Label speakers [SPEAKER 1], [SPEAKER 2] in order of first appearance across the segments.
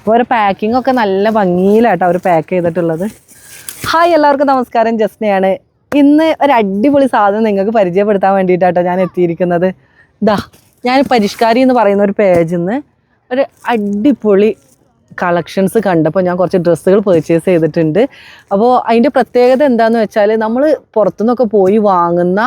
[SPEAKER 1] അപ്പോൾ ഒരു പാക്കിംഗ് ഒക്കെ നല്ല ഭംഗിയിലാട്ടോ അവർ പാക്ക് ചെയ്തിട്ടുള്ളത്. ഹായ് എല്ലാവർക്കും നമസ്കാരം. ജസ്നയാണ്. ഇന്ന് ഒരു അടിപൊളി സാധനം നിങ്ങൾക്ക് പരിചയപ്പെടുത്താൻ വേണ്ടിയിട്ടാട്ടോ ഞാൻ എത്തിയിരിക്കുന്നത്. ദാ ഞാൻ പരിഷ്കാരി എന്ന് പറയുന്ന ഒരു പേജിൽ നിന്ന് ഒരു അടിപൊളി കളക്ഷൻസ് കണ്ടപ്പോൾ ഞാൻ കുറച്ച് ഡ്രസ്സുകൾ പർച്ചേസ് ചെയ്തിട്ടുണ്ട്. അപ്പോൾ അതിന്റെ പ്രത്യേകത എന്താണെന്ന് വെച്ചാൽ നമ്മൾ പുറത്തുനിന്നൊക്കെ പോയി വാങ്ങുന്ന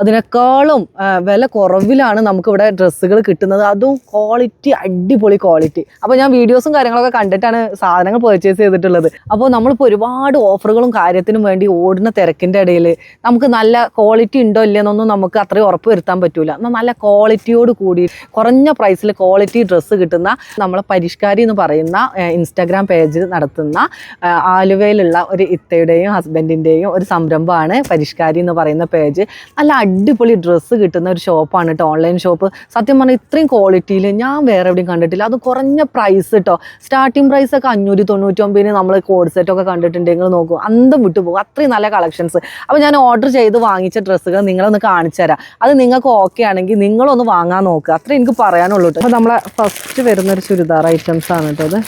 [SPEAKER 1] അതിനേക്കാളും വില കുറവിലാണ് നമുക്കിവിടെ ഡ്രസ്സുകൾ കിട്ടുന്നത്. അതും ക്വാളിറ്റി അടിപൊളി ക്വാളിറ്റി അപ്പോൾ ഞാൻ വീഡിയോസും കാര്യങ്ങളൊക്കെ കണ്ടിട്ടാണ് സാധനങ്ങൾ പർച്ചേസ് ചെയ്തിട്ടുള്ളത്. അപ്പോൾ നമ്മളിപ്പോൾ ഒരുപാട് ഓഫറുകളും കാര്യത്തിനും വേണ്ടി ഓടുന്ന തിരക്കിന്റെ ഇടയിൽ നമുക്ക് നല്ല ക്വാളിറ്റി ഉണ്ടോ ഇല്ലെന്നൊന്നും നമുക്ക് അത്രയും ഉറപ്പ് വരുത്താൻ പറ്റൂല. എന്നാൽ നല്ല ക്വാളിറ്റിയോട് കൂടി കുറഞ്ഞ പ്രൈസിൽ ക്വാളിറ്റി ഡ്രസ്സ് കിട്ടുന്ന നമ്മളെ പരിഷ്കാരി എന്ന് പറയുന്ന ഇൻസ്റ്റാഗ്രാം പേജ് നടത്തുന്ന ആലുവയിലുള്ള ഒരു ഇത്തയുടെയും ഹസ്ബൻഡിന്റെയും ഒരു സംരംഭമാണ് പരിഷ്കാരി എന്ന് പറയുന്ന പേജ് നല്ല അടിപൊളി ഡ്രസ്സ് കിട്ടുന്ന ഒരു ഷോപ്പാണ് കേട്ടോ ഓൺലൈൻ ഷോപ്പ് സത്യം പറഞ്ഞാൽ ഇത്രയും ക്വാളിറ്റിയിൽ ഞാൻ വേറെ എവിടെയും കണ്ടിട്ടില്ല. അത് കുറഞ്ഞ പ്രൈസ് കേട്ടോ സ്റ്റാർട്ടിംഗ് പ്രൈസ് ഒക്കെ അഞ്ഞൂറ്റി തൊണ്ണൂറ്റൊമ്പതിന് നമ്മൾ കോഡ് സെറ്റ് ഒക്കെ കണ്ടിട്ടുണ്ടെങ്കിൽ നോക്കൂ അന്തം വിട്ടു പോകും. അത്രയും നല്ല കളക്ഷൻസ് അപ്പോൾ ഞാൻ ഓർഡർ ചെയ്ത് വാങ്ങിച്ച ഡ്രസ്സുകൾ നിങ്ങളൊന്ന് കാണിച്ചു തരാം. അത് നിങ്ങൾക്ക് ഓക്കെ ആണെങ്കിൽ നിങ്ങളൊന്ന് വാങ്ങാൻ നോക്കുക അത്രേ എനിക്ക് പറയാനുള്ളൂ കേട്ടോ അപ്പോൾ നമ്മളെ ഫസ്റ്റ് വരുന്നൊരു ചുരിദാർ ഐറ്റംസ് ആണ് കേട്ടോ ഇത്.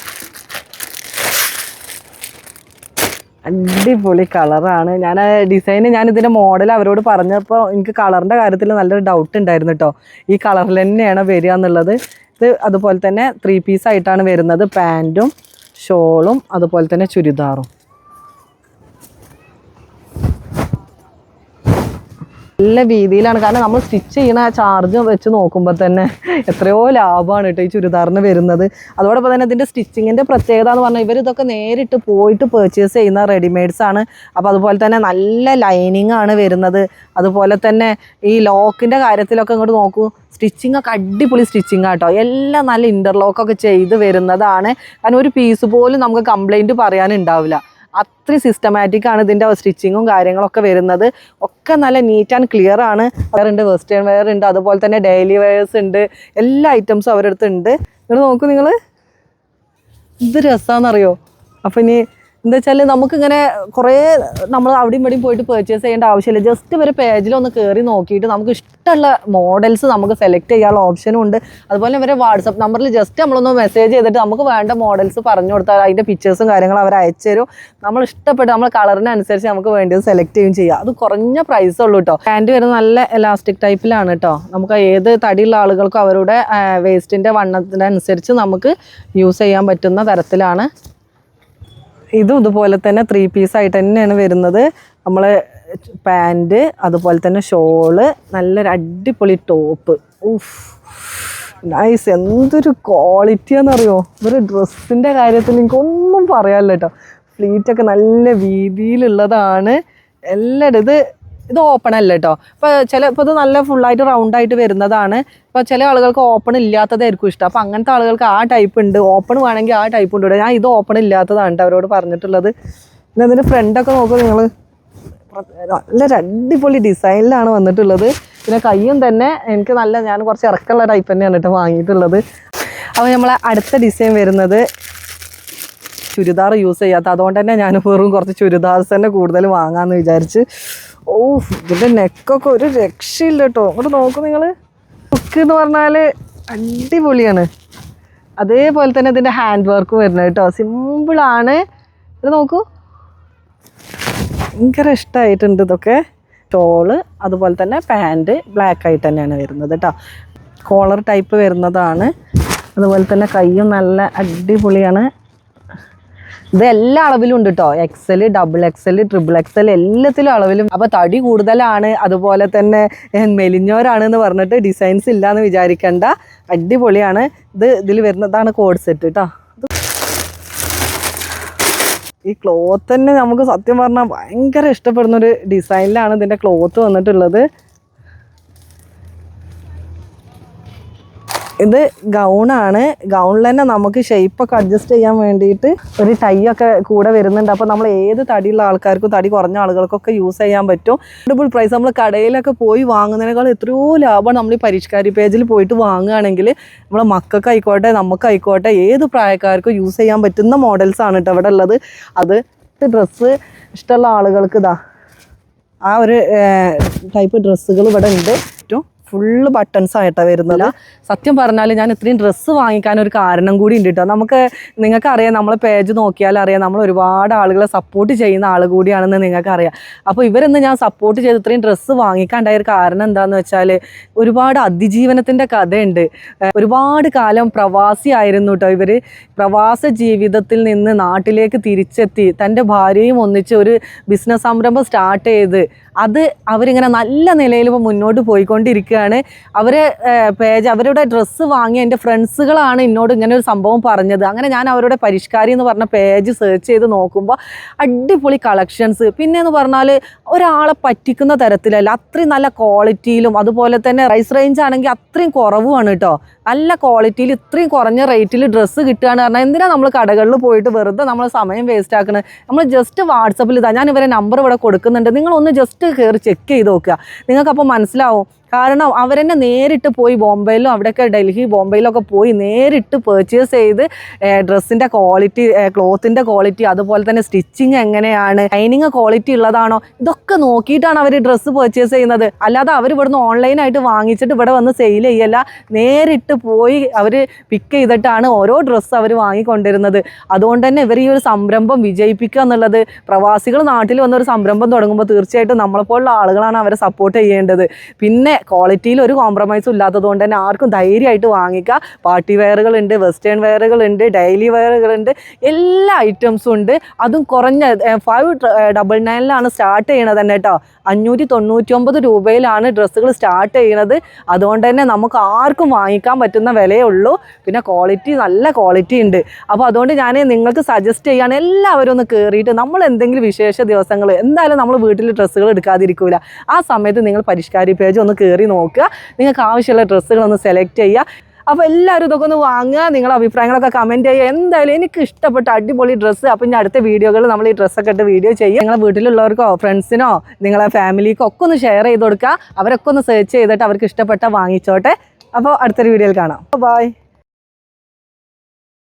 [SPEAKER 1] അടിപൊളി കളറാണ്. ഞാൻ ഡിസൈൻ ഞാൻ ഇതിന്റെ മോഡൽ അവരോട് പറഞ്ഞപ്പോൾ എനിക്ക് കളറിന്റെ കാര്യത്തിൽ നല്ലൊരു ഡൗട്ട് ഉണ്ടായിരുന്നു കേട്ടോ ഈ കളറിൽ തന്നെയാണ് വരിക എന്നുള്ളത്. ഇത് അതുപോലെ തന്നെ ത്രീ പീസ് ആയിട്ടാണ് വരുന്നത്. പാന്റും ഷോളും അതുപോലെ തന്നെ ചുരിദാറും. നല്ല രീതിയിലാണ് കാരണം നമ്മൾ സ്റ്റിച്ച് ചെയ്യണ ചാർജ് വെച്ച് നോക്കുമ്പോൾ തന്നെ എത്രയോ ലാഭമാണ് കേട്ടോ ഈ ചുരിദാറിന് വരുന്നത്. അതോടൊപ്പം തന്നെ ഇതിന്റെ സ്റ്റിച്ചിങ്ങിന്റെ പ്രത്യേകത എന്ന് പറഞ്ഞാൽ ഇവർ ഇതൊക്കെ നേരിട്ട് പോയിട്ട് പർച്ചേസ് ചെയ്യുന്ന റെഡിമെയ്ഡ്സ് ആണ്. അപ്പോൾ അതുപോലെ തന്നെ നല്ല ലൈനിങ് ആണ് വരുന്നത്. അതുപോലെ തന്നെ ഈ ലോക്കിന്റെ കാര്യത്തിലൊക്കെ ഇങ്ങോട്ട് നോക്കൂ. സ്റ്റിച്ചിങ് ഒക്കെ അടിപൊളി സ്റ്റിച്ചിങ് ആട്ടോ. എല്ലാം നല്ല ഇന്റർലോക്കൊക്കെ ചെയ്ത് വരുന്നതാണ്. കാരണം ഒരു പീസ് പോലും നമുക്ക് കംപ്ലൈന്റ് പറയാനുണ്ടാവില്ല. അത്രയും സിസ്റ്റമാറ്റിക് ആണ് ഇതിന്റെ സ്റ്റിച്ചിങ്ങും കാര്യങ്ങളൊക്കെ വരുന്നത്. ഒക്കെ നല്ല നീറ്റ് ആൻഡ് ക്ലിയർ ആണ്. വെയർ ഉണ്ട് വെസ്റ്റേൺ വെയർ ഉണ്ട് അതുപോലെ തന്നെ ഡെയിലി വെയേഴ്സ് ഉണ്ട്. എല്ലാ ഐറ്റംസും അവരുടെ ഉണ്ട്. നിങ്ങൾ നോക്കൂ നിങ്ങൾ ഇത് രസമാണെന്നറിയോ അപ്പം ഇനി എന്താ വെച്ചാൽ നമുക്കിങ്ങനെ കുറേ നമ്മൾ അവിടെയും ഇവിടെയും പോയിട്ട് പർച്ചേസ് ചെയ്യേണ്ട ആവശ്യമില്ല. ജസ്റ്റ് ഒരു പേജിലൊന്ന് കയറി നോക്കിയിട്ട് നമുക്ക് ഇഷ്ടമുള്ള മോഡൽസ് നമുക്ക് സെലക്ട് ചെയ്യാനുള്ള ഓപ്ഷനും ഉണ്ട്. അതുപോലെ ഇവരെ വാട്സപ്പ് നമ്പറിൽ ജസ്റ്റ് നമ്മളൊന്ന് മെസ്സേജ് ചെയ്തിട്ട് നമുക്ക് വേണ്ട മോഡൽസ് പറഞ്ഞു കൊടുത്താൽ അതിന്റെ പിക്ചേഴ്സും കാര്യങ്ങളും അവർ അയച്ചു തരും. നമ്മൾ ഇഷ്ടപ്പെട്ട് നമ്മൾ കളറിനനുസരിച്ച് നമുക്ക് വേണ്ടത് സെലക്ട് ചെയ്യുകയും ചെയ്യാം. അത് കുറഞ്ഞ പ്രൈസേ ഉള്ളൂ കേട്ടോ പാന്റ് വരുന്നത് നല്ല എലാസ്റ്റിക് ടൈപ്പിലാണ് കേട്ടോ നമുക്ക് ഏത് തടിയുള്ള ആളുകൾക്കും അവരുടെ വേസ്റ്റിന്റെ വണ്ണത്തിനനുസരിച്ച് നമുക്ക് യൂസ് ചെയ്യാൻ പറ്റുന്ന തരത്തിലാണ് ഇതും ഇതുപോലെ തന്നെ ത്രീ പീസ് ആയിട്ട് തന്നെയാണ് വരുന്നത്. നമ്മൾ പാന്റ് അതുപോലെ തന്നെ ഷോൾ നല്ലൊരു അടിപൊളി ടോപ്പ് ഊഫ് നൈസ് എന്തൊരു ക്വാളിറ്റിയാണെന്നറിയോ ഒരു ഡ്രസ്സിന്റെ കാര്യത്തിൽ എനിക്കൊന്നും പറയാനില്ല കേട്ടോ. ഫ്ലീറ്റൊക്കെ നല്ല വീതിയിലുള്ളതാണ്. എല്ലാം ഇത് ഇത് ഓപ്പൺ അല്ല കേട്ടോ ഇപ്പോൾ ചില ഇപ്പോൾ ഇത് നല്ല ഫുള്ളായിട്ട് റൗണ്ടായിട്ട് വരുന്നതാണ്. ഇപ്പോൾ ചില ആളുകൾക്ക് ഓപ്പൺ ഇല്ലാത്തതായിരിക്കും ഇഷ്ടം. അപ്പോൾ അങ്ങനത്തെ ആളുകൾക്ക് ആ ടൈപ്പ് ഉണ്ട്. ഓപ്പൺ വേണമെങ്കിൽ ആ ടൈപ്പ് ഉണ്ട്. ഞാൻ ഇത് ഓപ്പൺ ഇല്ലാത്തതാണ് അവരോട് പറഞ്ഞിട്ടുള്ളത്. പിന്നെ അതിന്റെ ഫ്രണ്ടൊക്കെ നോക്കുക നിങ്ങൾ നല്ല അടിപൊളി ഡിസൈനിലാണ് വന്നിട്ടുള്ളത്. പിന്നെ കയ്യും തന്നെ എനിക്ക് നല്ല ഞാൻ കുറച്ച് ഇറക്കമുള്ള ടൈപ്പ് തന്നെയാണ് കേട്ടോ വാങ്ങിയിട്ടുള്ളത്. അപ്പോൾ നമ്മളെ അടുത്ത ഡിസൈൻ വരുന്നത് ചുരിദാർ യൂസ് ചെയ്യാത്ത. അതുകൊണ്ട് തന്നെ ഞാൻ വെറും കുറച്ച് ചുരിദാർസ് തന്നെ കൂടുതൽ വാങ്ങാമെന്ന് വിചാരിച്ച് ഓ ഇതിന്റെ നെക്കൊക്കെ ഒരു രക്ഷയില്ല കേട്ടോ അങ്ങോട്ട് നോക്കൂ നിങ്ങൾ ലുക്ക് എന്ന് പറഞ്ഞാൽ അടിപൊളിയാണ്. അതേപോലെ തന്നെ ഇതിന്റെ ഹാൻഡ് വർക്ക് വരുന്നത് കേട്ടോ സിമ്പിളാണ് ഇത് നോക്കൂ. ഭയങ്കര ഇഷ്ടമായിട്ടുണ്ട് ഇതൊക്കെ. ടോൾ അതുപോലെ തന്നെ പാന്റ് ബ്ലാക്ക് ആയിട്ട് തന്നെയാണ് വരുന്നത് കേട്ടോ കോളർ ടൈപ്പ് വരുന്നതാണ്. അതുപോലെ തന്നെ കയ്യും നല്ല അടിപൊളിയാണ്. ഇത് എല്ലാ അളവിലും ഉണ്ട് കേട്ടോ XL double XL triple XL എല്ലാത്തിലും അളവിലും. അപ്പോൾ തടി കൂടുതലാണ്. അതുപോലെ തന്നെ മെലിഞ്ഞോരാണ് എന്ന് പറഞ്ഞിട്ട് ഡിസൈൻസ് ഇല്ല എന്ന് വിചാരിക്കേണ്ട. അടിപൊളിയാണ്. ഇത് ഇതിൽ വരുന്നതാണ് കോഡ് സെറ്റ് കേട്ടോ ഈ ക്ലോത്ത് തന്നെ നമുക്ക് സത്യം പറഞ്ഞാൽ ഭയങ്കര ഇഷ്ടപ്പെടുന്ന ഒരു ഡിസൈനിലാണ് ഇതിന്റെ ക്ലോത്ത് വന്നിട്ടുള്ളത്. ഇത് ഗൗണാണ് ഗൗണിൽ തന്നെ നമുക്ക് ഷെയ്പ്പൊക്കെ അഡ്ജസ്റ്റ് ചെയ്യാൻ വേണ്ടിയിട്ട് ഒരു ടൈ ഒക്കെ കൂടെ വരുന്നുണ്ട്. അപ്പോൾ നമ്മൾ ഏത് തടിയുള്ള ആൾക്കാർക്കും തടി കുറഞ്ഞ ആളുകൾക്കൊക്കെ യൂസ് ചെയ്യാൻ പറ്റും. അഫോർഡബിൾ പ്രൈസ് നമ്മൾ കടയിലൊക്കെ പോയി വാങ്ങുന്നതിനേക്കാൾ എത്രയോ ലാഭം നമ്മൾ ഈ പരിഷ്കാരി പേജിൽ പോയിട്ട് വാങ്ങുകയാണെങ്കിൽ നമ്മളെ മക്കൾക്കായിക്കോട്ടെ നമുക്കായിക്കോട്ടെ ഏത് പ്രായക്കാർക്കും യൂസ് ചെയ്യാൻ പറ്റുന്ന മോഡൽസ് ആണ് കേട്ടോ ഇവിടെ ഉള്ളത്. അത് ഡ്രസ്സ് ഇഷ്ടമുള്ള ആളുകൾക്ക് ഇതാ ആ ഒരു ടൈപ്പ് ഡ്രസ്സുകൾ ഇവിടെ ഉണ്ട്. ഫുള്ള് ബട്ടൺസ് ആയിട്ടാണ് വരുന്നത്. സത്യം പറഞ്ഞാൽ ഞാൻ ഇത്രയും ഡ്രസ്സ് വാങ്ങിക്കാൻ ഒരു കാരണം കൂടി ഉണ്ട് കേട്ടോ നമുക്ക് നിങ്ങൾക്ക് അറിയാം നമ്മളെ പേജ് നോക്കിയാൽ അറിയാം നമ്മൾ ഒരുപാട് ആളുകളെ സപ്പോർട്ട് ചെയ്യുന്ന ആൾ കൂടിയാണെന്ന് നിങ്ങൾക്ക് അറിയാം അപ്പോൾ ഇവരെന്ന് ഞാൻ സപ്പോർട്ട് ചെയ്ത് ഇത്രയും ഡ്രസ്സ് വാങ്ങിക്കാണ്ടായ ഒരു കാരണം എന്താണെന്ന് വെച്ചാൽ ഒരുപാട് അതിജീവനത്തിന്റെ കഥയുണ്ട്. ഒരുപാട് കാലം പ്രവാസി ആയിരുന്നു കേട്ടോ ഇവർ പ്രവാസ ജീവിതത്തിൽ നിന്ന് നാട്ടിലേക്ക് തിരിച്ചെത്തി തന്റെ ഭാര്യയും ഒന്നിച്ച് ഒരു ബിസിനസ് സംരംഭം സ്റ്റാർട്ട് ചെയ്ത് അത് അവരിങ്ങനെ നല്ല നിലയിൽ ഇപ്പോൾ മുന്നോട്ട് പോയിക്കൊണ്ടിരിക്കുകയാണ് അവർ പേജ് അവരുടെ ഡ്രസ്സ് വാങ്ങിയ എന്റെ ഫ്രണ്ട്സുകളാണ് എന്നോട് ഇങ്ങനെ ഒരു സംഭവം പറഞ്ഞത്. അങ്ങനെ ഞാൻ അവരുടെ പരിഷ്കാരി എന്ന് പറഞ്ഞ പേജ് സെർച്ച് ചെയ്ത് നോക്കുമ്പോൾ അടിപൊളി കളക്ഷൻസ് പിന്നെ എന്ന് പറഞ്ഞാൽ ഒരാളെ പറ്റിക്കുന്ന തരത്തിലല്ല അത്രയും നല്ല ക്വാളിറ്റിയിലും അതുപോലെ തന്നെ റൈസ് റേഞ്ച് ആണെങ്കിൽ അത്രയും കുറവുമാണ് കേട്ടോ നല്ല ക്വാളിറ്റിയിൽ ഇത്രയും കുറഞ്ഞ റേറ്റിൽ ഡ്രസ്സ് കിട്ടുകയാണ് പറഞ്ഞാൽ എന്തിനാ നമ്മൾ കടകളിൽ പോയിട്ട് വെറുതെ നമ്മൾ സമയം വേസ്റ്റ് ആക്കുന്നത് നമ്മൾ ജസ്റ്റ് വാട്സപ്പിൽ ഇതാ ഞാൻ ഇവരെ നമ്പർ ഇവിടെ കൊടുക്കുന്നുണ്ട്. നിങ്ങളൊന്ന് ജസ്റ്റ് കയറി ചെക്ക് ചെയ്ത് നോക്കുക. നിങ്ങൾക്കപ്പോൾ മനസ്സിലാവും കാരണം അവരെന്നെ നേരിട്ട് പോയി ബോംബെയിലും അവിടെയൊക്കെ ഡൽഹി ബോംബെയിലൊക്കെ പോയി നേരിട്ട് പേർച്ചേസ് ചെയ്ത് ഡ്രസ്സിന്റെ ക്വാളിറ്റി ക്ലോത്തിന്റെ ക്വാളിറ്റി അതുപോലെ തന്നെ സ്റ്റിച്ചിങ് എങ്ങനെയാണ് ലൈനിങ് ക്വാളിറ്റി ഉള്ളതാണോ ഇതൊക്കെ നോക്കിയിട്ടാണ് അവർ ഡ്രസ്സ് പേർച്ചേസ് ചെയ്യുന്നത്. അല്ലാതെ അവർ ഇവിടുന്ന് ഓൺലൈനായിട്ട് വാങ്ങിച്ചിട്ട് ഇവിടെ വന്ന് സെയിൽ ചെയ്യല്ല. നേരിട്ട് പോയി അവർ പിക്ക് ചെയ്തിട്ടാണ് ഓരോ ഡ്രസ്സ് അവർ വാങ്ങിക്കൊണ്ടിരുന്നത്. അതുകൊണ്ട് തന്നെ ഇവർ ഈ ഒരു സംരംഭം വിജയിപ്പിക്കുക എന്നുള്ളത് പ്രവാസികൾ നാട്ടിൽ വന്ന ഒരു സംരംഭം തുടങ്ങുമ്പോൾ തീർച്ചയായിട്ടും നമ്മളെപ്പോലുള്ള ആളുകളാണ് അവരെ സപ്പോർട്ട് ചെയ്യേണ്ടത്. പിന്നെ ക്വാളിറ്റിയിൽ ഒരു കോംപ്രമൈസും ഇല്ലാത്തത് കൊണ്ട് തന്നെ ആർക്കും ധൈര്യമായിട്ട് വാങ്ങിക്കുക പാർട്ടി വെയറുകളുണ്ട് വെസ്റ്റേൺ വെയറുകളുണ്ട് ഡെയിലി വെയറുകളുണ്ട് എല്ലാ ഐറ്റംസും ഉണ്ട്. അതും കുറഞ്ഞ ഫൈവ് ഡബിൾ നയനിലാണ് സ്റ്റാർട്ട് ചെയ്യണത് തന്നെ കേട്ടോ അഞ്ഞൂറ്റി തൊണ്ണൂറ്റി ഒമ്പത് രൂപയിലാണ് ഡ്രസ്സുകൾ സ്റ്റാർട്ട് ചെയ്യണത്. അതുകൊണ്ട് തന്നെ നമുക്ക് ആർക്കും വാങ്ങിക്കാൻ പറ്റുന്ന വിലയേ ഉള്ളൂ. പിന്നെ ക്വാളിറ്റി നല്ല ക്വാളിറ്റി ഉണ്ട്. അപ്പോൾ അതുകൊണ്ട് ഞാൻ നിങ്ങൾക്ക് സജസ്റ്റ് ചെയ്യാണ് എല്ലാവരും ഒന്ന് കയറിയിട്ട് നമ്മൾ എന്തെങ്കിലും വിശേഷ ദിവസങ്ങൾ എന്തായാലും നമ്മൾ വീട്ടിൽ ഡ്രസ്സുകൾ എടുക്കാതിരിക്കൂല. ആ സമയത്ത് നിങ്ങൾ പരിഷ്കാരി പേജ് ഒന്ന് കയറി നോക്കുക. നിങ്ങൾക്ക് ആവശ്യമുള്ള ഡ്രസ്സുകൾ ഒന്ന് സെലക്ട് ചെയ്യുക. അപ്പോൾ എല്ലാവരും ഇതൊക്കെ ഒന്ന് വാങ്ങുക. നിങ്ങളുടെ അഭിപ്രായങ്ങളൊക്കെ കമന്റ് ചെയ്യുക. എന്തായാലും എനിക്ക് ഇഷ്ടപ്പെട്ട അടിപൊളി ഡ്രസ്സ് അപ്പോൾ ഇനി അടുത്ത വീഡിയോകളിൽ നമ്മൾ ഈ ഡ്രസ്സൊക്കെ ഇട്ട് വീഡിയോ ചെയ്യും. നിങ്ങളെ വീട്ടിലുള്ളവർക്കോ ഫ്രണ്ട്സിനോ നിങ്ങളെ ഫാമിലിക്കോ ഒക്കെ ഒന്ന് ഷെയർ ചെയ്ത് കൊടുക്കുക. അവരൊക്കെ ഒന്ന് സെർച്ച് ചെയ്തിട്ട് അവർക്ക് ഇഷ്ടപ്പെട്ട വാങ്ങിച്ചോട്ടെ. അപ്പോൾ അടുത്തൊരു വീഡിയോയിൽ കാണാം. ബൈ